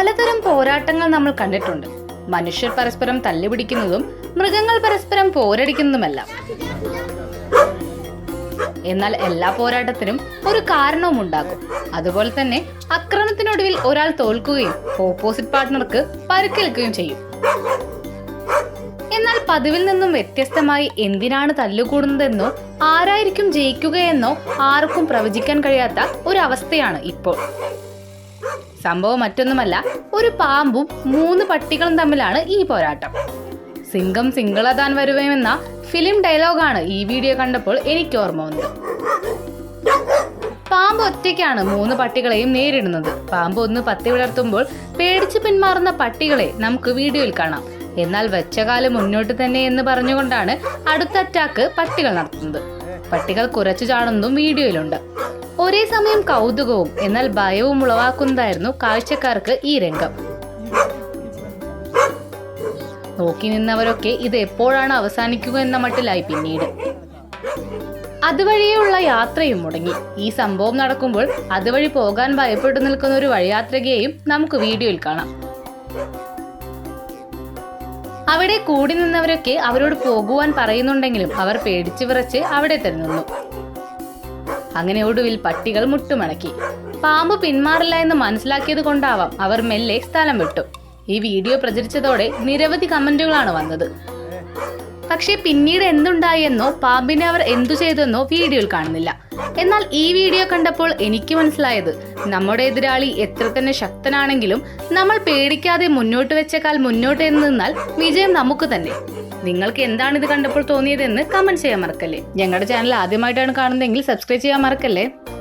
പലതരം പോരാട്ടങ്ങൾ നമ്മൾ കണ്ടിട്ടുണ്ട്. മനുഷ്യർ പരസ്പരം തല്ലുപിടിക്കുന്നതും മൃഗങ്ങൾ പരസ്പരം പോരടിക്കുന്നതുമെല്ലാം. എന്നാൽ എല്ലാ പോരാട്ടത്തിനും ഒരു കാരണവും ഉണ്ടാകും. അതുപോലെ തന്നെ അക്രമത്തിനൊടുവിൽ ഒരാൾ തോൽക്കുകയും ഓപ്പോസിറ്റ് പാർട്ട്ണർക്ക് പരുക്കേൽക്കുകയും ചെയ്യും. എന്നാൽ പതിവിൽ നിന്നും വ്യത്യസ്തമായി എന്തിനാണ് തല്ലുകൂടുന്നതെന്നോ ആരായിരിക്കും ജയിക്കുകയെന്നോ ആർക്കും പ്രവചിക്കാൻ കഴിയാത്ത ഒരവസ്ഥയാണ് ഇപ്പോൾ. സംഭവം മറ്റൊന്നുമല്ല ഒരു പാമ്പും മൂന്ന് പട്ടികളും തമ്മിലാണ് ഈ പോരാട്ടം. സിംഗം സിംഗിളതാൻ വരുവേമെന്ന ഫിലിം ഡയലോഗാണ് ഈ വീഡിയോ കണ്ടപ്പോൾ എനിക്ക് ഓർമ്മ വന്നത്. പാമ്പ് ഒറ്റയ്ക്കാണ് മൂന്ന് പട്ടികളെയും നേരിടുന്നത്. പാമ്പ് ഒന്ന് പത്തി വിളർത്തുമ്പോൾ പേടിച്ച് പിന്മാറുന്ന പട്ടികളെ നമുക്ക് വീഡിയോയിൽ കാണാം. എന്നാൽ വെച്ച കാലം മുന്നോട്ട് തന്നെ എന്ന് പറഞ്ഞുകൊണ്ടാണ് അടുത്ത അറ്റാക്ക് പട്ടികൾ നടത്തുന്നത്. പട്ടികൾ കുറച്ചു ചാടുന്നതും വീഡിയോയിലുണ്ട്. ഒരേ സമയം കൗതുകവും എന്നാൽ ഭയവും ഉളവാക്കുന്നതായിരുന്നു കാഴ്ചക്കാർക്ക് ഈ രംഗം. നോക്കി നിന്നവരൊക്കെ ഇത് എപ്പോഴാണ് അവസാനിക്കുക എന്ന മട്ടിലായി പിന്നീട്. അതുവഴിയുള്ള യാത്രയും മുടങ്ങി. ഈ സംഭവം നടക്കുമ്പോൾ അതുവഴി പോകാൻ ഭയപ്പെട്ടു നിൽക്കുന്ന ഒരു വഴിയാത്രികയെയും നമുക്ക് വീഡിയോയിൽ കാണാം. അവിടെ കൂടി നിന്നവരൊക്കെ അവരോട് പോകുവാൻ പറയുന്നുണ്ടെങ്കിലും അവർ പേടിച്ചു വിറച്ച് അവിടെ തന്നെ നിന്നു. അങ്ങനെ ഒടുവിൽ പട്ടികൾ മുട്ടുമടക്കി. പാമ്പ് പിന്മാറില്ല എന്ന് മനസ്സിലാക്കിയത് കൊണ്ടാവാം അവർ മെല്ലെ സ്ഥലം വിട്ടു. ഈ വീഡിയോ പ്രചരിച്ചതോടെ നിരവധി കമന്റുകളാണ് വന്നത്. പക്ഷേ പിന്നീട് എന്തുണ്ടായെന്നോ പാമ്പിനെ അവർ എന്തു ചെയ്തെന്നോ വീഡിയോയിൽ കാണുന്നില്ല. എന്നാൽ ഈ വീഡിയോ കണ്ടപ്പോൾ എനിക്ക് മനസ്സിലായത് നമ്മുടെ എതിരാളി എത്ര തന്നെ ശക്തനാണെങ്കിലും നമ്മൾ പേടിക്കാതെ മുന്നോട്ട് വെച്ചേക്കാൾ മുന്നോട്ട് എന്ന് നിന്നാൽ വിജയം നമുക്ക് തന്നെ. നിങ്ങൾക്ക് എന്താണ് ഇത് കണ്ടപ്പോൾ തോന്നിയതെന്ന് കമന്റ് ചെയ്യാൻ മറക്കല്ലേ? ഞങ്ങളുടെ ചാനൽ ആദ്യമായിട്ടാണ് കാണുന്നതെങ്കിൽ സബ്സ്ക്രൈബ് ചെയ്യാൻ മറക്കല്ലേ?